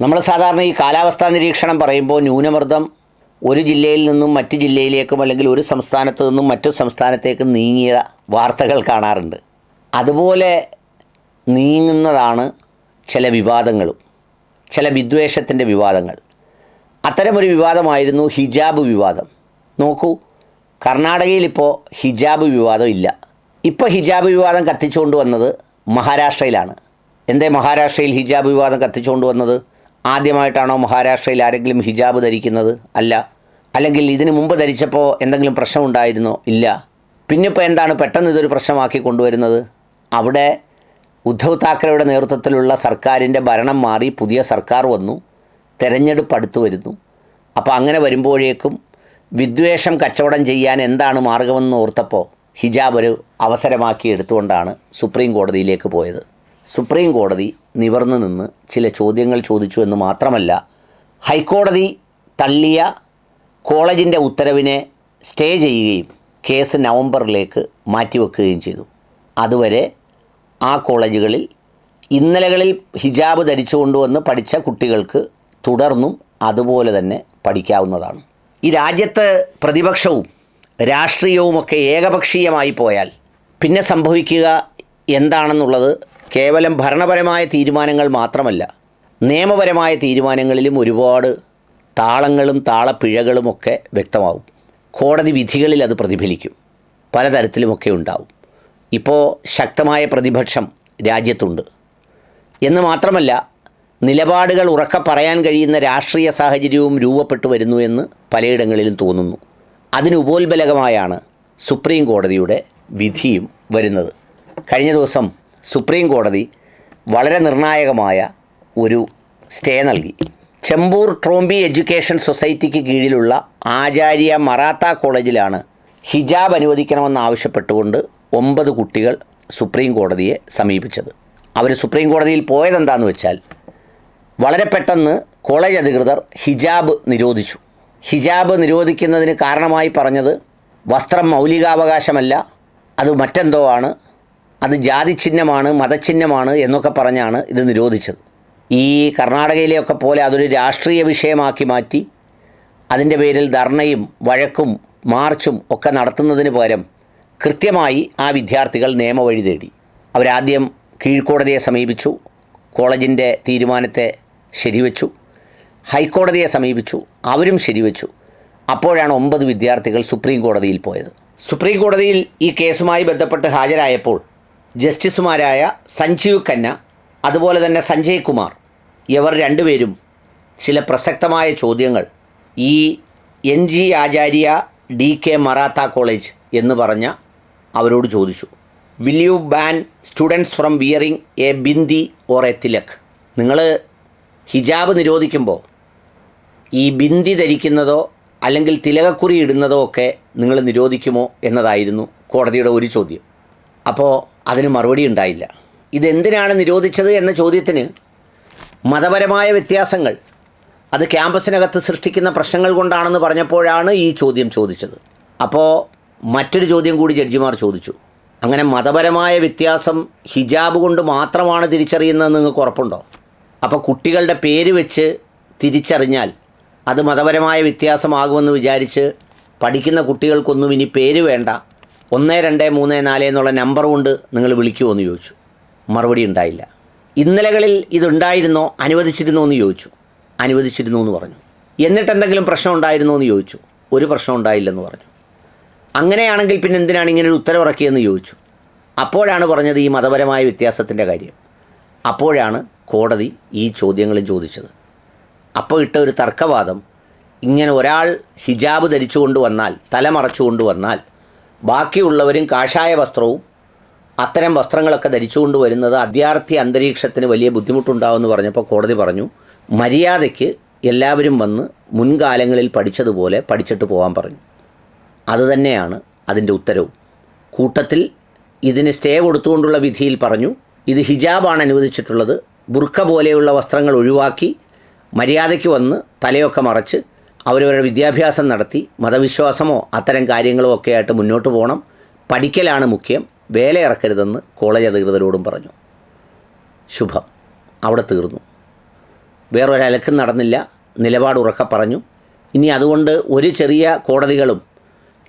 നമ്മൾ സാധാരണ ഈ കാലാവസ്ഥാ നിരീക്ഷണം പറയുമ്പോൾ ന്യൂനമർദ്ദം ഒരു ജില്ലയിൽ നിന്നും മറ്റ് ജില്ലയിലേക്കും അല്ലെങ്കിൽ ഒരു സംസ്ഥാനത്ത് നിന്നും മറ്റു സംസ്ഥാനത്തേക്കും നീങ്ങിയ വാർത്തകൾ കാണാറുണ്ട്. അതുപോലെ നീങ്ങുന്നതാണ് ചില വിവാദങ്ങളും ചില വിദ്വേഷത്തിന്റെ വിവാദങ്ങൾ. അത്തരമൊരു വിവാദമായിരുന്നു ഹിജാബ് വിവാദം. നോക്കൂ കർണാടകയിൽ ഇപ്പോൾ ഹിജാബ് വിവാദം ഇല്ല. ഇപ്പോൾ ഹിജാബ് വിവാദം കത്തിച്ചുകൊണ്ട് വന്നത് മഹാരാഷ്ട്രയിലാണ്. എന്തേ മഹാരാഷ്ട്രയിൽ ഹിജാബ് വിവാദം കത്തിച്ചുകൊണ്ട് വന്നത്? ആദ്യമായിട്ടാണോ മഹാരാഷ്ട്രയിൽ ആരെങ്കിലും ഹിജാബ് ധരിക്കുന്നത്? അല്ല. അല്ലെങ്കിൽ ഇതിനു മുമ്പ് ധരിച്ചപ്പോൾ എന്തെങ്കിലും പ്രശ്നം ഉണ്ടായിരുന്നോ ഇല്ല. പിന്നെ ഇപ്പോൾ എന്താണ് പെട്ടെന്ന് ഇതൊരു പ്രശ്നമാക്കി കൊണ്ടുവരുന്നത്? അവിടെ ഉദ്ധവ് താക്കറെയുടെ നേതൃത്വത്തിലുള്ള സർക്കാരിന്റെ ഭരണം മാറി പുതിയ സർക്കാർ വന്നു. തെരഞ്ഞെടുപ്പ് അടുത്ത് വരുന്നു. അപ്പോൾ അങ്ങനെ വരുമ്പോഴേക്കും വിദ്വേഷം കച്ചവടം ചെയ്യാൻ എന്താണ് മാർഗമെന്ന് ഓർത്തപ്പോൾ ഹിജാബ് ഒരു അവസരമാക്കി എടുത്തുകൊണ്ടാണ് സുപ്രീം കോടതിയിലേക്ക് പോയത്. സുപ്രീം കോടതി നിവർന്നു നിന്ന് ചില ചോദ്യങ്ങൾ ചോദിച്ചു എന്ന് മാത്രമല്ല ഹൈക്കോടതി തള്ളിയ കോളേജിന്റെ ഉത്തരവിനെ സ്റ്റേ ചെയ്യുകയും കേസ് നവംബറിലേക്ക് മാറ്റിവെക്കുകയും ചെയ്തു. അതുവരെ ആ കോളേജുകളിൽ ഇന്നലകളിൽ ഹിജാബ് ധരിച്ചു കൊണ്ടുവന്ന് പഠിച്ച കുട്ടികൾക്ക് തുടർന്നും അതുപോലെ തന്നെ പഠിക്കാവുന്നതാണ്. ഈ രാജ്യത്ത് പ്രതിപക്ഷവും രാഷ്ട്രീയവുമൊക്കെ ഏകപക്ഷീയമായി പോയാൽ പിന്നെ സംഭവിക്കുക എന്താണെന്നുള്ളത് കേവലം ഭരണപരമായ തീരുമാനങ്ങൾ മാത്രമല്ല നിയമപരമായ തീരുമാനങ്ങളിലും ഒരുപാട് താളങ്ങളും താളപ്പിഴകളും ഒക്കെ വ്യക്തമാവും. കോടതി വിധികളിൽ അത് പ്രതിഫലിക്കും. പലതരത്തിലുമൊക്കെ ഉണ്ടാവും. ഇപ്പോൾ ശക്തമായ പ്രതിപക്ഷം രാജ്യത്തുണ്ട്. എന്ന് മാത്രമല്ല നിലപാടുകൾ ഉറക്ക പറയാൻ കഴിയുന്ന രാഷ്ട്രീയ സാഹചര്യവും രൂപപ്പെട്ടു വരുന്നു എന്ന് പലയിടങ്ങളിലും തോന്നുന്നു. അതിനുപോൽബലകമായാണ് സുപ്രീം കോടതിയുടെ വിധിയും വരുന്നത്. കഴിഞ്ഞ ദിവസം സുപ്രീം കോടതി വളരെ നിർണായകമായ ഒരു സ്റ്റേ നൽകി. ചെമ്പൂർ ട്രോംബി എഡ്യൂക്കേഷൻ സൊസൈറ്റിക്ക് കീഴിലുള്ള ആചാര്യ മറാത്ത കോളേജിലാണ് ഹിജാബ് അനുവദിക്കണമെന്നാവശ്യപ്പെട്ടുകൊണ്ട് ഒമ്പത് കുട്ടികൾ സുപ്രീം കോടതിയെ സമീപിച്ചത്. അവർ സുപ്രീം കോടതിയിൽ പോയതെന്താണെന്ന് വെച്ചാൽ വളരെ പെട്ടെന്ന് കോളേജ് അധികൃതർ ഹിജാബ് നിരോധിച്ചു. ഹിജാബ് നിരോധിക്കുന്നതിന് കാരണമായി പറഞ്ഞത് വസ്ത്രം മൗലികാവകാശമല്ല അത് മറ്റെന്തോ ആണ്. അത് ജാതി ചിഹ്നമാണ് മതചിഹ്നമാണ് എന്നൊക്കെ പറഞ്ഞാണ് ഇത് നിരോധിച്ചത്. ഈ കർണാടകയിലെയൊക്കെ പോലെ അതൊരു രാഷ്ട്രീയ വിഷയമാക്കി മാറ്റി അതിന്റെ പേരിൽ ധർണയും വഴക്കും മാർച്ചും ഒക്കെ നടത്തുന്നതിന് പകരം കൃത്യമായി ആ വിദ്യാർത്ഥികൾ നിയമവഴി തേടി. അവരാദ്യം കീഴ്ക്കോടതിയെ സമീപിച്ചു കോളേജിന്റെ തീരുമാനത്തെ ശരിവെച്ചു ഹൈക്കോടതിയെ സമീപിച്ചു അവരും ശരിവെച്ചു. അപ്പോഴാണ് ഒമ്പത് വിദ്യാർത്ഥികൾ സുപ്രീം കോടതിയിൽ പോയത്. സുപ്രീം കോടതിയിൽ ഈ കേസുമായി ബന്ധപ്പെട്ട് ഹാജരായപ്പോൾ ജസ്റ്റിസുമാരായ സഞ്ജീവ് ഖന്ന അതുപോലെ തന്നെ സഞ്ജയ് കുമാർ ഇവർ രണ്ടുപേരും ചില പ്രസക്തമായ ചോദ്യങ്ങൾ ഈ N G Acharya D K Marathe college എന്ന് പറഞ്ഞ അവരോട് ചോദിച്ചു. Will you ban students from wearing a bindi or a tilak നിങ്ങൾ ഹിജാബ് നിരോധിക്കുമ്പോൾ ഈ ബിന്ദി ധരിക്കുന്നതോ അല്ലെങ്കിൽ തിലകക്കുറി ഇടുന്നതോ ഒക്കെ നിങ്ങൾ നിരോധിക്കുമോ എന്നതായിരുന്നു കോടതിയുടെ ഒരു ചോദ്യം. അപ്പോൾ അതിന് മറുപടി ഉണ്ടായില്ല. ഇതെന്തിനാണ് നിരോധിച്ചത് എന്ന ചോദ്യത്തിന് മതപരമായ വ്യത്യാസങ്ങൾ അത് ക്യാമ്പസിനകത്ത് സൃഷ്ടിക്കുന്ന പ്രശ്നങ്ങൾ കൊണ്ടാണെന്ന് പറഞ്ഞപ്പോഴാണ് ഈ ചോദ്യം ചോദിച്ചത്. അപ്പോൾ മറ്റൊരു ചോദ്യം കൂടി ജഡ്ജിമാർ ചോദിച്ചു. അങ്ങനെ മതപരമായ വ്യത്യാസം ഹിജാബ് കൊണ്ട് മാത്രമാണ് തിരിച്ചറിയുന്നതെന്ന് നിങ്ങൾക്ക് ഉറപ്പുണ്ടോ? അപ്പോൾ കുട്ടികളുടെ പേര് വെച്ച് തിരിച്ചറിഞ്ഞാൽ അത് മതപരമായ വ്യത്യാസമാകുമെന്ന് വിചാരിച്ച് പഠിക്കുന്ന കുട്ടികൾക്കൊന്നും ഇനി പേര് വേണ്ട. ഒന്ന് രണ്ട് മൂന്ന് നാല് എന്നുള്ള നമ്പർ കൊണ്ട് നിങ്ങൾ വിളിക്കുമോ എന്ന് ചോദിച്ചു. മറുപടി ഉണ്ടായില്ല. ഇന്നലകളിൽ ഇതുണ്ടായിരുന്നോ? അനുവദിച്ചിരുന്നോ എന്ന് ചോദിച്ചു. അനുവദിച്ചിരുന്നു എന്ന് പറഞ്ഞു. എന്നിട്ട് എന്തെങ്കിലും പ്രശ്നം ഉണ്ടായിരുന്നോ എന്ന് ചോദിച്ചു. ഒരു പ്രശ്നം ഉണ്ടായില്ലെന്ന് പറഞ്ഞു. അങ്ങനെയാണെങ്കിൽ പിന്നെ എന്തിനാണ് ഇങ്ങനെ ഒരു ഉത്തരവിറക്കിയെന്ന് ചോദിച്ചു. അപ്പോഴാണ് പറഞ്ഞത് ഈ മതപരമായ വ്യത്യാസത്തിന്റെ കാര്യം. അപ്പോഴാണ് കോടതി ഈ ചോദ്യങ്ങളും ചോദിച്ചത്. അപ്പോൾ ഇട്ട ഒരു തർക്കവാദം ഇങ്ങനെ ഒരാൾ ഹിജാബ് ധരിച്ചുകൊണ്ട് വന്നാൽ തലമറച്ചുകൊണ്ട് വന്നാൽ ബാക്കിയുള്ളവരും കാഷായ വസ്ത്രവും അത്തരം വസ്ത്രങ്ങളൊക്കെ ധരിച്ചുകൊണ്ട് വരുന്നത് അദ്യാർത്ഥി അന്തരീക്ഷത്തിന് വലിയ ബുദ്ധിമുട്ടുണ്ടാവുമെന്ന് പറഞ്ഞപ്പോൾ കോടതി പറഞ്ഞു മര്യാദയ്ക്ക് എല്ലാവരും വന്ന് മുൻകാലങ്ങളിൽ പഠിച്ചതുപോലെ പഠിച്ചിട്ട് പോകാൻ പറഞ്ഞു. അതുതന്നെയാണ് അതിന്റെ ഉത്തരവും. കൂട്ടത്തിൽ ഇതിന് സ്റ്റേ കൊടുത്തുകൊണ്ടുള്ള വിധിയിൽ പറഞ്ഞു ഇത് ഹിജാബാണ് അനുവദിച്ചിട്ടുള്ളത്. ബുർഖ പോലെയുള്ള വസ്ത്രങ്ങൾ ഒഴിവാക്കി മര്യാദയ്ക്ക് വന്ന് തലയൊക്കെ മറച്ച് അവരവരുടെ വിദ്യാഭ്യാസം നടത്തി മതവിശ്വാസമോ അത്തരം കാര്യങ്ങളോ ഒക്കെ ആയിട്ട് മുന്നോട്ട് പോകണം. പഠിക്കലാണ് മുഖ്യം. വേല ഇറക്കരുതെന്ന് കോളേജ് അധികൃതരോടും പറഞ്ഞു. ശുഭം. അവിടെ തീർന്നു. വേറൊരലക്കും നടന്നില്ല. നിലപാട് ഉറക്ക പറഞ്ഞു. ഇനി അതുകൊണ്ട് ഒരു ചെറിയ കോടതികളും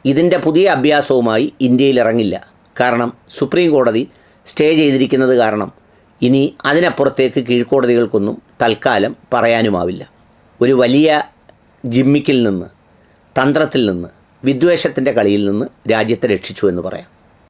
ഇതിന്റെ പുതിയ അഭ്യാസവുമായി ഇന്ത്യയിൽ ഇറങ്ങില്ല. കാരണം സുപ്രീം കോടതി സ്റ്റേ ചെയ്തിരിക്കുന്നത് കാരണം ഇനി അതിനപ്പുറത്തേക്ക് കീഴ്ക്കോടതികൾക്കൊന്നും തൽക്കാലം പറയാനുമാവില്ല. ഒരു വലിയ ജിമ്മിക്കിൽ നിന്ന് തന്ത്രത്തിൽ നിന്ന് വിദ്വേഷത്തിന്റെ കളിയിൽ നിന്ന് രാജ്യത്തെ രക്ഷിച്ചു എന്ന് പറയാം.